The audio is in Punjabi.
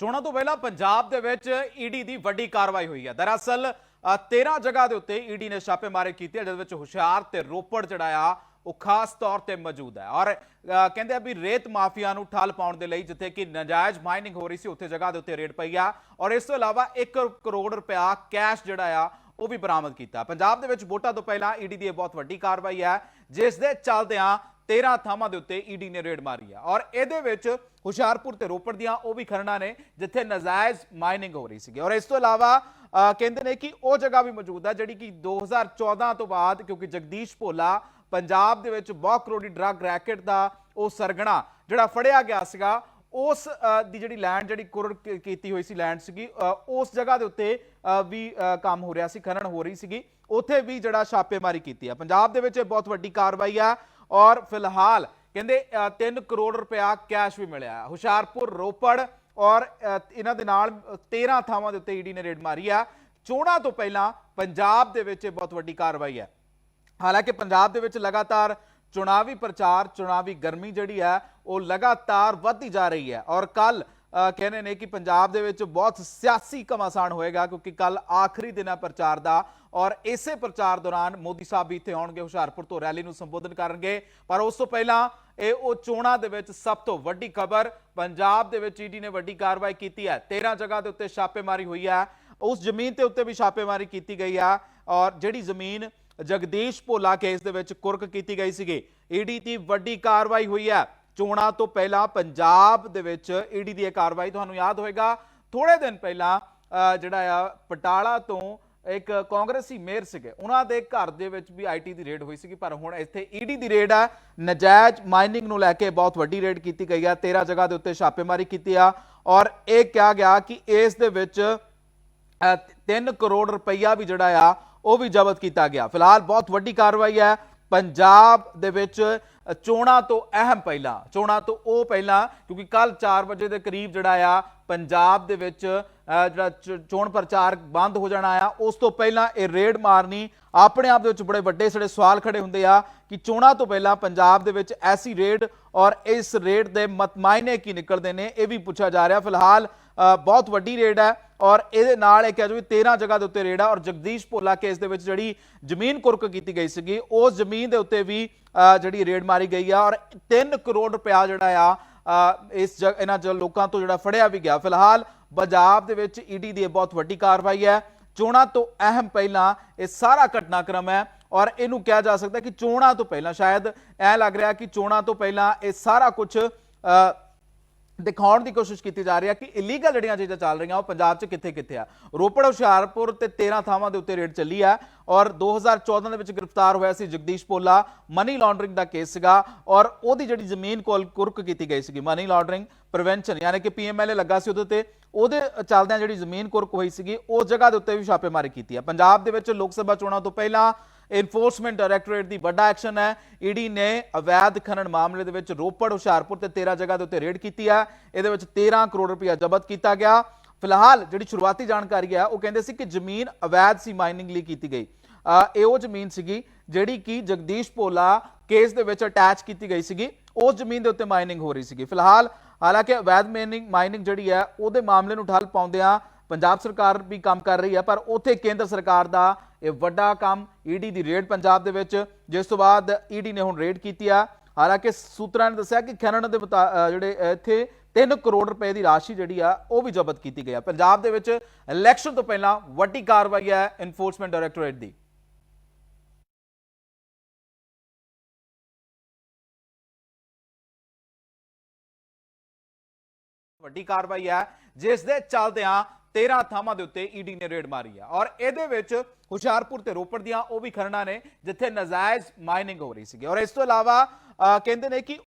ਚੋਣਾਂ ਤੋਂ ਪਹਿਲਾਂ ਪੰਜਾਬ ਦੇ ਵਿੱਚ ਈਡੀ ਦੀ ਵੱਡੀ ਕਾਰਵਾਈ ਹੋਈ ਹੈ। ਦਰਅਸਲ ਅ, 13 ਜਗ੍ਹਾ ਦੇ ਉੱਤੇ ਈਡੀ ਨੇ ਛਾਪੇਮਾਰੀ ਕੀਤੀ ਹੈ ਜਿਸ ਵਿੱਚ ਹੁਸ਼ਿਆਰ ਤੇ ਰੋਪੜ ਜੜਾਇਆ ਉਹ ਖਾਸ ਤੌਰ ਤੇ ਮੌਜੂਦ ਹੈ। ਔਰ ਕਹਿੰਦੇ ਆ ਵੀ ਰੇਤ ਮਾਫੀਆ ਨੂੰ ਠੱਲ ਪਾਉਣ ਦੇ ਲਈ ਜਿੱਥੇ ਕਿ ਨਜਾਇਜ਼ ਮਾਈਨਿੰਗ ਹੋ ਰਹੀ ਸੀ ਉੱਥੇ ਜਗ੍ਹਾ ਦੇ ਉੱਤੇ ਰੇਡ ਪਈ ਆ। ਔਰ ਇਸ ਤੋਂ ਇਲਾਵਾ 1 ਕਰੋੜ ਰੁਪਇਆ ਕੈਸ਼ ਜਿਹੜਾ ਆ ਉਹ ਵੀ ਬਰਾਮਦ ਕੀਤਾ। ਪੰਜਾਬ ਦੇ ਵਿੱਚ ਵੋਟਾਂ ਤੋਂ ਪਹਿਲਾਂ ਈਡੀ ਦੀ ਇਹ ਬਹੁਤ ਵੱਡੀ ਕਾਰਵਾਈ ਹੈ ਜਿਸ ਦੇ ਚੱਲਦਿਆਂ 13 ਥਾਵਾਂ ਦੇ ਉੱਤੇ ਈਡੀ ਨੇ ਰੇਡ ਮਾਰੀ ਆ। ਔਰ ਇਹਦੇ ਵਿੱਚ ਹੁਸ਼ਿਆਰਪੁਰ ਤੇ ਰੋਪੜ ਦੀਆਂ ਉਹ ਵੀ ਖਰਣਾ ਨੇ ਜਿੱਥੇ ਨਜਾਇਜ਼ ਮਾਈਨਿੰਗ ਹੋ ਰਹੀ ਸੀਗੀ। ਔਰ ਇਸ ਤੋਂ ਇਲਾਵਾ ਅ, ਕਹਿੰਦੇ ਨੇ ਕਿ ਉਹ ਜਗ੍ਹਾ ਵੀ ਮੌਜੂਦ ਹੈ ਜਿਹੜੀ ਕਿ 2014 ਤੋਂ ਬਾਅਦ ਕਿਉਂਕਿ ਜਗਦੀਸ਼ ਭੋਲਾ ਪੰਜਾਬ ਦੇ ਵਿੱਚ ਬਹੁਤ ਕਰੋੜੀ ਡਰੱਗ ਰੈਕਟ ਦਾ ਉਹ ਸਰਗਣਾ ਜਿਹੜਾ ਫੜਿਆ ਗਿਆ ਸੀਗਾ ਉਸ ਦੀ ਜਿਹੜੀ ਲੈਂਡ ਜਿਹੜੀ ਕੁਰੜ ਕੀਤੀ ਹੋਈ ਸੀ ਲੈਂਡ ਸੀਗੀ ਉਸ ਜਗ੍ਹਾ ਦੇ ਉੱਤੇ ਅ, ਵੀ ਕੰਮ ਹੋ ਰਿਹਾ ਸੀ ਖਨਨ ਹੋ ਰਹੀ ਸੀਗੀ। ਉੱਥੇ ਵੀ ਜਿਹੜਾ ਛਾਪੇਮਾਰੀ ਕੀਤੀ ਆ। ਪੰਜਾਬ ਦੇ ਵਿੱਚ ਇਹ ਬਹੁਤ ਵੱਡੀ ਕਾਰਵਾਈ ਆ। ਔਰ ਫਿਲਹਾਲ ਕਹਿੰਦੇ 3 ਕਰੋੜ ਰੁਪਇਆ ਕੈਸ਼ ਵੀ ਮਿਲਿਆ। ਹੁਸ਼ਿਆਰਪੁਰ, ਰੋਪੜ ਔਰ ਇਹਨਾਂ ਦੇ ਨਾਲ 13 ਥਾਵਾਂ ਦੇ ਉੱਤੇ ਈਡੀ ਨੇ ਰੇਡ ਮਾਰੀ ਆ। ਚੋਣਾਂ ਤੋਂ ਪਹਿਲਾਂ ਪੰਜਾਬ ਦੇ ਵਿੱਚ ਇਹ ਬਹੁਤ ਵੱਡੀ ਕਾਰਵਾਈ ਹੈ। ਹਾਲਾਂਕਿ ਪੰਜਾਬ ਦੇ ਵਿੱਚ ਲਗਾਤਾਰ ਚੁਣਾਵੀ ਪ੍ਰਚਾਰ, ਚੁਣਾਵੀ ਗਰਮੀ ਜਿਹੜੀ ਹੈ, ਉਹ ਲਗਾਤਾਰ ਵੱਧਦੀ ਜਾ ਰਹੀ ਹੈ। ਔਰ ਕੱਲ ਕਹਿੰਦੇ ਨੇ ਕਿ ਪੰਜਾਬ ਦੇ ਵਿੱਚ ਬਹੁਤ ਸਿਆਸੀ ਘਮਾਸਾਨ ਹੋਏਗਾ ਕਿਉਂਕਿ ਕੱਲ ਆਖਰੀ ਦਿਨ ਹੈ ਪ੍ਰਚਾਰ ਦਾ ਔਰ ਇਸੇ ਪ੍ਰਚਾਰ ਦੌਰਾਨ ਮੋਦੀ ਸਾਹਿਬ ਵੀ ਇੱਥੇ ਆਉਣਗੇ, ਹੁਸ਼ਿਆਰਪੁਰ ਤੋਂ ਰੈਲੀ ਨੂੰ ਸੰਬੋਧਨ ਕਰਨਗੇ। ਪਰ ਉਸ ਤੋਂ ਪਹਿਲਾਂ ਇਹ ਉਹ ਚੋਣਾਂ ਦੇ ਵਿੱਚ ਸਭ ਤੋਂ ਵੱਡੀ ਖਬਰ ਪੰਜਾਬ ਦੇ ਵਿੱਚ ਈਡੀ ਨੇ ਵੱਡੀ ਕਾਰਵਾਈ ਕੀਤੀ ਹੈ। 13 ਜਗ੍ਹਾ ਦੇ ਉੱਤੇ ਛਾਪੇਮਾਰੀ ਹੋਈ ਹੈ। ਉਸ ਜ਼ਮੀਨ ਤੇ ਉੱਤੇ ਵੀ ਛਾਪੇਮਾਰੀ ਕੀਤੀ ਗਈ ਆ ਔਰ ਜਿਹੜੀ ਜ਼ਮੀਨ ਜਗਦੀਸ਼ ਭੋਲਾ ਕੇਸ ਦੇ ਵਿੱਚ ਕੁਰਕ ਕੀਤੀ ਗਈ ਸੀਗੀ। ਈਡੀ ਦੀ ਵੱਡੀ ਕਾਰਵਾਈ ਹੋਈ ਹੈ। ਚੋਣਾਂ ਤੋਂ ਪਹਿਲਾਂ ਪੰਜਾਬ ਦੇ ਵਿੱਚ ਈਡੀ ਦੀ ਇਹ ਕਾਰਵਾਈ ਤੁਹਾਨੂੰ ਯਾਦ ਹੋਵੇਗਾ ਥੋੜੇ ਦਿਨ ਪਹਿਲਾਂ ਜਿਹੜਾ ਆ, ਪਟਾਲਾ ਤੋਂ ਇੱਕ ਕਾਂਗਰਸੀ ਮੇਅਰ ਸੀਗੇ। ਉਹਨਾਂ ਦੇ ਘਰ ਦੇ ਵਿੱਚ ਵੀ ਆਈਟੀ ਦੀ ਰੇਡ ਹੋਈ ਸੀਗੀ, ਪਰ ਹੁਣ ਇੱਥੇ ਈਡੀ ਦੀ ਰੇਡ ਆ। ਨਜਾਇਜ਼ ਮਾਈਨਿੰਗ ਨੂੰ ਲੈ ਕੇ ਬਹੁਤ ਵੱਡੀ ਰੇਡ ਕੀਤੀ ਗਈ ਆ। 13 ਜਗ੍ਹਾ ਦੇ ਉੱਤੇ ਛਾਪੇਮਾਰੀ ਕੀਤੀ ਆ। ਔਰ ਇਹ ਕਿਹਾ ਗਿਆ ਕਿ ਇਸ ਦੇ ਵਿੱਚ 3 ਕਰੋੜ ਰੁਪਈਆ ਵੀ ਜਿਹੜਾ ਆ, ਉਹ ਵੀ ਜ਼ਬਤ ਕੀਤਾ ਗਿਆ। ਫਿਲਹਾਲ ਬਹੁਤ ਵੱਡੀ ਕਾਰਵਾਈ ਹੈ। ਪੰਜਾਬ ਦੇ ਵਿੱਚ ਚੋਣਾਂ ਤੋਂ ਅਹਿਮ ਪਹਿਲਾਂ, ਚੋਣਾਂ ਤੋਂ ਉਹ ਪਹਿਲਾਂ, ਕਿਉਂਕਿ ਕੱਲ 4 ਵਜੇ ਦੇ ਕਰੀਬ ਜਿਹੜਾ ਆ, ਪੰਜਾਬ ਦੇ ਵਿੱਚ ਜਿਹੜਾ ਚ- ਚੋਣ ਪ੍ਰਚਾਰ ਬੰਦ ਹੋ ਜਾਣਾ ਆ, ਉਸ ਤੋਂ ਪਹਿਲਾਂ ਇਹ ਰੇਡ ਮਾਰਨੀ, ਆਪਣੇ ਆਪ ਦੇ ਵਿੱਚ ਬੜੇ ਵੱਡੇ ਸੜੇ ਸਵਾਲ ਖੜੇ ਹੁੰਦੇ ਆ ਕਿ ਚੋਣਾਂ ਤੋਂ ਪਹਿਲਾਂ ਪੰਜਾਬ ਦੇ ਵਿੱਚ ਐਸੀ ਰੇਡ ਔਰ ਇਸ ਰੇਡ ਦੇ ਮਤਮਾਇਨੇ ਕੀ ਨਿਕਲਦੇ ਨੇ, ਇਹ ਵੀ ਪੁੱਛਿਆ ਜਾ ਰਿਹਾ। ਫਿਲਹਾਲ ਬਹੁਤ ਵੱਡੀ ਰੇਡ ਹੈ ਔਰ ਇਹਦੇ ਨਾਲ ਇਹ ਕਹਿ ਜੋ ਵੀ 13 ਜਗ੍ਹਾ ਦੇ ਉੱਤੇ ਰੇਡ ਹੈ ਔਰ ਜਗਦੀਸ਼ ਭੋਲਾ ਕੇਸ ਦੇ ਵਿੱਚ ਜਿਹੜੀ ਜ਼ਮੀਨ ਕੁਰਕ ਕੀਤੀ ਗਈ ਸੀਗੀ, ਉਸ ਜ਼ਮੀਨ ਦੇ ਉੱਤੇ ਵੀ ਜਿਹੜੀ ਰੇਡ ਮਾਰੀ ਗਈ ਆ ਔਰ 3 ਕਰੋੜ ਰੁਪਇਆ ਜਿਹੜਾ ਆ ਇਸ ਜਗ- ਇਹਨਾਂ ਜ, ਲੋਕਾਂ ਤੋਂ ਜਿਹੜਾ ਫੜਿਆ ਵੀ ਗਿਆ। ਫਿਲਹਾਲ ਪੰਜਾਬ ਦੇ ਵਿੱਚ ਈਡੀ ਦੀ ਇਹ ਬਹੁਤ ਵੱਡੀ ਕਾਰਵਾਈ ਹੈ। ਚੋਣਾਂ ਤੋਂ ਅਹਿਮ ਪਹਿਲਾਂ ਇਹ ਸਾਰਾ ਘਟਨਾਕ੍ਰਮ ਹੈ ਔਰ ਇਹਨੂੰ ਕਿਹਾ ਜਾ ਸਕਦਾ ਕਿ ਚੋਣਾਂ ਤੋਂ ਪਹਿਲਾਂ, ਸ਼ਾਇਦ ਐ ਲੱਗ ਰਿਹਾ ਕਿ ਚੋਣਾਂ ਤੋਂ ਪਹਿਲਾਂ ਇਹ ਸਾਰਾ ਕੁਝ ਦਿਖਾਉਣ ਦੀ ਕੋਸ਼ਿਸ਼ ਕੀਤੀ ਜਾ ਰਹੀ ਹੈ ਕਿ ਇਲੀਗਲ ਜਿਹੜੀਆਂ ਚੀਜ਼ਾਂ ਚੱਲ ਰਹੀਆਂ, ਉਹ ਪੰਜਾਬ 'ਚ ਕਿੱਥੇ ਕਿੱਥੇ ਆ? ਰੋਪੜ, ਹੁਸ਼ਿਆਰਪੁਰ ਤੇ 13 ਥਾਵਾਂ ਦੇ ਉੱਤੇ ਰੇਡ ਚੱਲੀ ਆ ਔਰ 2014 ਦੇ ਵਿੱਚ ਗ੍ਰਿਫਤਾਰ ਹੋਇਆ ਸੀ ਜਗਦੀਸ਼ ਪੋਲਾ ਮਨੀ ਲਾਂਡਰਿੰਗ ਦਾ ਕੇਸ ਸੀਗਾ ਔਰ ਉਹਦੀ ਜਿਹੜੀ ਜ਼ਮੀਨ ਕੋਲ ਕੁਰਕ ਕੀਤੀ ਗਈ ਸੀਗੀ ਮਨੀ ਲਾਂਡਰਿੰਗ ਪ੍ਰੀਵੈਂਸ਼ਨ ਯਾਨੀ ਕਿ ਪੀਐਮਐਲਏ ਲੱਗਾ ਸੀ ਉਹਦੇ ਤੇ ਉਹਦੇ ਚੱਲਦਿਆਂ ਜਿਹੜੀ ਜ਼ਮੀਨ ਕੁਰਕ ਹੋਈ ਸੀਗੀ ਉਸ ਜਗ੍ਹਾ ਦੇ ਉੱਤੇ ਵੀ ਛਾਪੇਮਾਰੀ ਕੀਤੀ ਆ ਪੰਜਾਬ ਦੇ ਵਿੱਚ ਲੋਕ ਸਭਾ ਚੋਣਾਂ ਤੋਂ ਪਹਿਲਾਂ ਇਨਫੋਰਸਮੈਂਟ ਡਾਇਰੈਕਟੋਰੇਟ ਦੀ ਵੱਡਾ ਐਕਸ਼ਨ ਹੈ। ਈਡੀ ਨੇ ਅਵੈਧ ਖਨਨ ਮਾਮਲੇ ਦੇ ਵਿੱਚ ਰੋਪੜ, ਹੁਸ਼ਿਆਰਪੁਰ ਤੇ 13 ਜਗ੍ਹਾ ਦੇ ਉੱਤੇ ਰੇਡ ਕੀਤੀ ਹੈ। ਇਹਦੇ ਵਿੱਚ 13 ਕਰੋੜ ਰੁਪਇਆ ਜ਼ਬਤ ਕੀਤਾ ਗਿਆ। ਫਿਲਹਾਲ ਜਿਹੜੀ ਸ਼ੁਰੂਆਤੀ ਜਾਣਕਾਰੀ ਹੈ, ਉਹ ਕਹਿੰਦੇ ਸੀ ਕਿ ਜ਼ਮੀਨ ਅਵੈਧ ਸੀ ਮਾਈਨਿੰਗ ਲਈ ਕੀਤੀ ਗਈ। ਇਹ ਉਹ ਜ਼ਮੀਨ ਸੀਗੀ ਜਿਹੜੀ ਕਿ ਜਗਦੀਸ਼ ਭੋਲਾ ਕੇਸ ਦੇ ਵਿੱਚ ਅਟੈਚ ਕੀਤੀ ਗਈ ਸੀਗੀ। ਉਸ ਜ਼ਮੀਨ ਦੇ ਉੱਤੇ ਮਾਈਨਿੰਗ ਹੋ ਰਹੀ ਸੀਗੀ। ਫਿਲਹਾਲ ਹਾਲਾਂਕਿ ਅਵੈਧ ਮਾਈਨਿੰਗ ਮਾਈਨਿੰਗ ਜਿਹੜੀ ਹੈ, ਉਹਦੇ ਮਾਮਲੇ ਨੂੰ ਠੱਲ ਪਾਉਂਦਿਆਂ ਪੰਜਾਬ ਸਰਕਾਰ ਵੀ ਕੰਮ ਕਰ ਰਹੀ ਹੈ, ਪਰ ਉੱਥੇ ਕੇਂਦਰ ਸਰਕਾਰ ਦਾ ਇਹ ਵੱਡਾ ਕੰਮ ਈਡੀ ਦੀ ਰੇਡ ਪੰਜਾਬ ਦੇ ਵਿੱਚ, ਜਿਸ ਤੋਂ ਬਾਅਦ ਈਡੀ ਨੇ ਹੁਣ ਰੇਡ ਕੀਤੀ ਆ। ਹਾਲਾਂਕਿ ਸੂਤਰਾਂ ਨੇ ਦੱਸਿਆ ਕਿ ਖਨਨ ਦੇ ਜਿਹੜੇ ਇੱਥੇ 3 ਕਰੋੜ ਰੁਪਏ ਦੀ ਰਾਸ਼ੀ ਜਿਹੜੀ ਆ, ਉਹ ਵੀ ਜ਼ਬਤ ਕੀਤੀ ਗਈ ਆ। ਪੰਜਾਬ ਦੇ ਵਿੱਚ ਇਲੈਕਸ਼ਨ ਤੋਂ ਪਹਿਲਾਂ ਵੱਡੀ ਕਾਰਵਾਈ ਹੈ ਇਨਫੋਰਸਮੈਂਟ ਡਾਇਰੈਕਟੋਰੇਟ ਦੀ। ਵੱਡੀ ਕਾਰਵਾਈ ਹੈ, ਜਿਸ ਦੇ ਚੱਲਦਿਆਂ 13 ਥਾਵਾਂ ਦੇ ਉੱਤੇ ਈਡੀ ਨੇ ਰੇਡ ਮਾਰੀ ਹੈ ਔਰ ਇਹਦੇ ਵਿੱਚ ਹੁਸ਼ਿਆਰਪੁਰ ਤੇ ਰੋਪੜ ਦੀਆਂ ਉਹ ਵੀ ਖਰਣਾ ਨੇ ਜਿੱਥੇ ਨਜਾਇਜ਼ ਮਾਈਨਿੰਗ ਹੋ ਰਹੀ ਸੀਗੀ। ਔਰ ਇਸ ਤੋਂ ਇਲਾਵਾ ਅਹ, ਕਹਿੰਦੇ ਨੇ ਕਿ